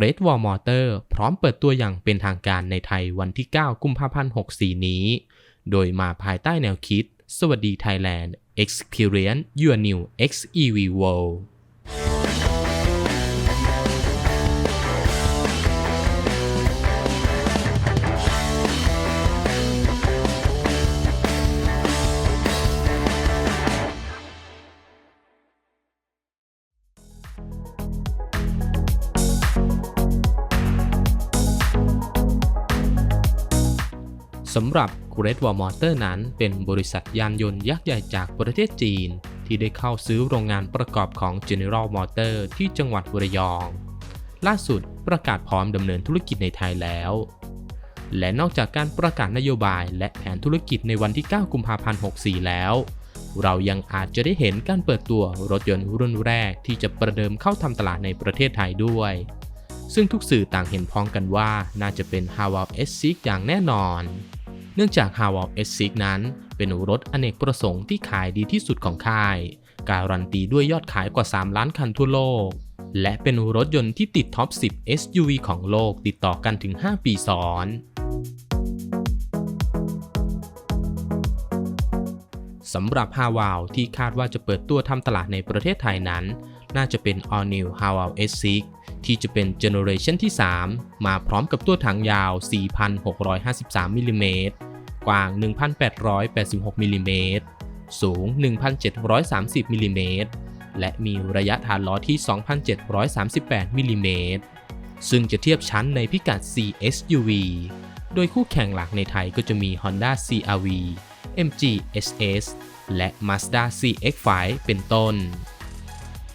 Great Wall Motor พร้อมเปิดตัวอย่างเป็นทางการในไทยวันที่ 9 กุมภาพันธ์ 64 นี้ โดยมาภายใต้แนวคิด สวัสดีไทยแลนด์ Experience Your New XEV World สำหรับ Great Wall Motor นั้นเป็นบริษัทยานยนต์ยักษ์ใหญ่จากประเทศจีน ที่ได้เข้าซื้อโรงงานประกอบของ General Motor ที่จังหวัดระยอง ล่าสุดประกาศพร้อมดำเนินธุรกิจในไทยแล้ว และนอกจากการประกาศนโยบายและแผนธุรกิจในวันที่ 9 กุมภาพันธ์ 64 แล้ว เรายังอาจจะได้เห็นการเปิดตัวรถยนต์รุ่นแรกที่จะประเดิมเข้าทำตลาดในประเทศไทยด้วยซึ่งทุกสื่อต่างเห็นพ้องกันว่าน่าจะเป็น h a w a l S6 อย่างแน่นอน เนื่องจาก h a w a l S6 นั้น เป็นรถอเนกประสงค์ที่ขายดีที่สุดของค่าย การันตีด้วยยอดขายกว่า 3 ล้านคันทั่วโลก และเป็นรถยนต์ที่ติดท็อป 10 SUV ของโลกติดต่อกันถึง 5 ปีซ้อนสำหรับ h a w a l ที่คาดว่าจะเปิดตัวทำตลาดในประเทศไทยนั้น น่าจะเป็น All New h a w a l S6 ที่จะเป็นเจเนอเรชันที่ 3 มาพร้อมกับตัวถังยาว 4,653มิลลิเมตร กว้าง 1,886มิลลิเมตรสูง 1,730มิลลิเมตรและมีระยะฐานล้อที่ 2,738มิลลิเมตรซึ่งจะเทียบชั้นในพิกัด CSUV โดยคู่แข่งหลักในไทยก็จะมี Honda CRV MG SS และ Mazda CX-5 เป็นต้น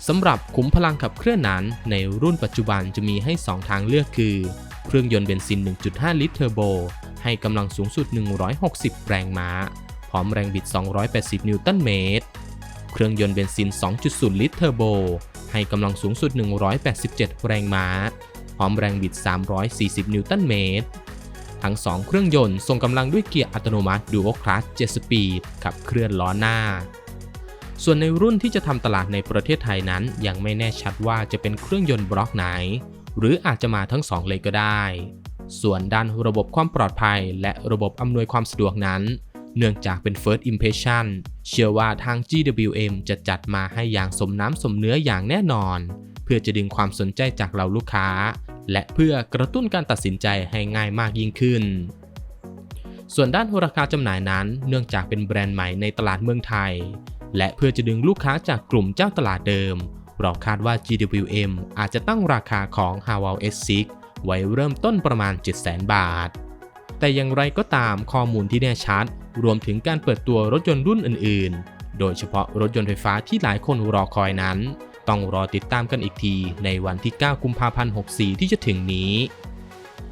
สำหรับขุมพลังขับเคลื่อนนั้น ในรุ่นปัจจุบันจะมีให้ 2 ทางเลือกคือ เครื่องยนต์เบนซิน 1.5 ลิตรเทอร์โบ ให้กำลังสูงสุด 160 แรงม้า พร้อมแรงบิด 280 นิวตันเมตร เครื่องยนต์เบนซิน 2.0 ลิตรเทอร์โบ ให้กำลังสูงสุด 187 แรงม้า พร้อมแรงบิด 340 นิวตันเมตร ทั้ง 2 เครื่องยนต์ส่งกำลังด้วยเกียร์อัตโนมัติ Dual Clutch 7 Speed ขับเคลื่อนล้อหน้าส่วนในรุ่นที่จะทำตลาดในประเทศไทยนั้น ยังไม่แน่ชัดว่าจะเป็นเครื่องยนต์บล็อกไหน หรืออาจจะมาทั้ง2เลยก็ได้ ส่วนด้านระบบความปลอดภัย และระบบอำนวยความสะดวกนั้น เนื่องจากเป็น first impression เชื่อว่าทาง GWM จะจัดมาให้อย่างสมน้ำสมเนื้ออย่างแน่นอน เพื่อจะดึงความสนใจจากเราลูกค้า และเพื่อกระตุ้นการตัดสินใจให้ง่ายมากยิ่งขึ้น ส่วนด้านราคาจำหน่ายนั้น เนื่องจากเป็นแบรนด์ใหม่ในตลาดเมืองไทย และเพื่อจะดึงลูกค้าจากกลุ่มเจ้าตลาดเดิมเราคาดว่า GWM อาจจะตั้งราคาของ h a w a l S6 ไว้เริ่มต้นประมาณ 700,000 บาท แต่อย่างไรก็ตามข้อมูลที่แน่ชัด รวมถึงการเปิดตัวรถยนต์รุ่นอื่น ๆ โดยเฉพาะรถยนต์ไฟฟ้าที่หลายคนรอคอยนั้น ต้องรอติดตามกันอีกทีในวันที่ 9 กุมภาพันธ์ 64 ที่จะถึงนี้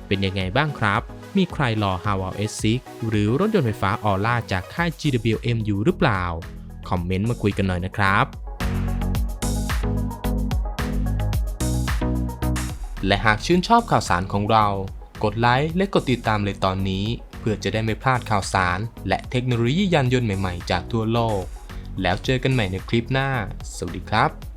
เป็นยังไงบ้างครับ มีใครรอ h a w a l S6 หรือรถยนต์ไฟฟ้าออร่าจากค่าย GWM อยู่หรือเปล่า คอมเมนต์มาคุยกันหน่อยนะครับ และหากชื่นชอบข่าวสารของเรา กดไลค์และกดติดตามเลยตอนนี้ เพื่อจะได้ไม่พลาดข่าวสาร และเทคโนโลยียานยนต์ใหม่ๆ จากทั่วโลก แล้วเจอกันใหม่ในคลิปหน้า สวัสดีครับ